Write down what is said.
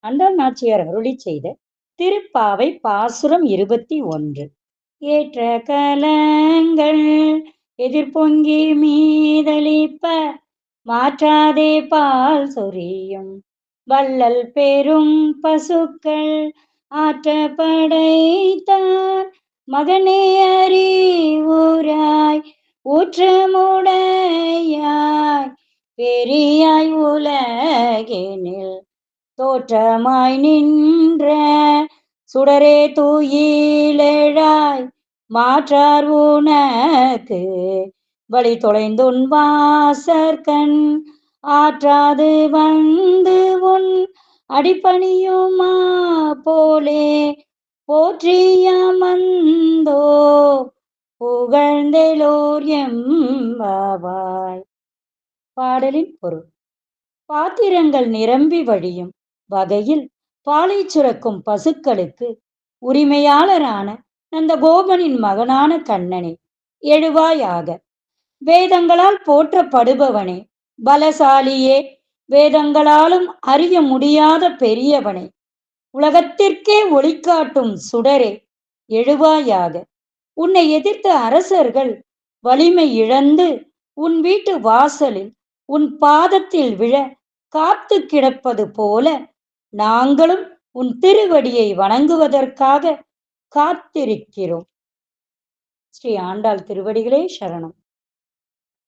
அண்டாள் நாச்சியார் அருளி செய்த திருப்பாவை பாசுரம் இருபத்தி ஒன்று. ஏற்ற கலங்கள் எதிர்பொங்கி மீதளிப்ப மாற்றாதே பால் சொரியும். வள்ளல் பெரும் பசுக்கள் ஆற்ற படைத்தார். மகனே அறிவுராய் ஊற்றமுடையாய். பெரியாய் உலகினில் தோற்றமாய் நின்ற சுடரே தூயிலெழாய் மாற்றார் உனக்கு. வழி தொலைந்துன் வாசற்கண் ஆற்றாது வந்து உன் அடிப்பணியுமா போலே. போற்றியமந்தோ புகழ்ந்தெலோர் எம்பாவாய் பாடலின் பொருள். பாத்திரங்கள் நிரம்பி வழியும். வகையில் பாலை சுரக்கும் பசுக்களுக்கு உரிமையாளரான நந்தகோபனின் மகனான கண்ணனே எழுவாயாக. வேதங்களால் போற்றப்படுபவனே பலசாலியே வேதங்களாலும் அறிய முடியாத பெரியவனே உலகத்திற்கே ஒளிக்காட்டும் சுடரே எழுவாயாக. உன்னை எதிர்த்த அரசர்கள் வலிமை இழந்து உன் வீட்டு வாசலில் உன் பாதத்தில் விழ காத்து கிடப்பது போல நாங்களும் உன் திருவடியை வணங்குவதற்காக காத்திருக்கிறோம். ஸ்ரீ ஆண்டாள் திருவடிகளே சரணம்.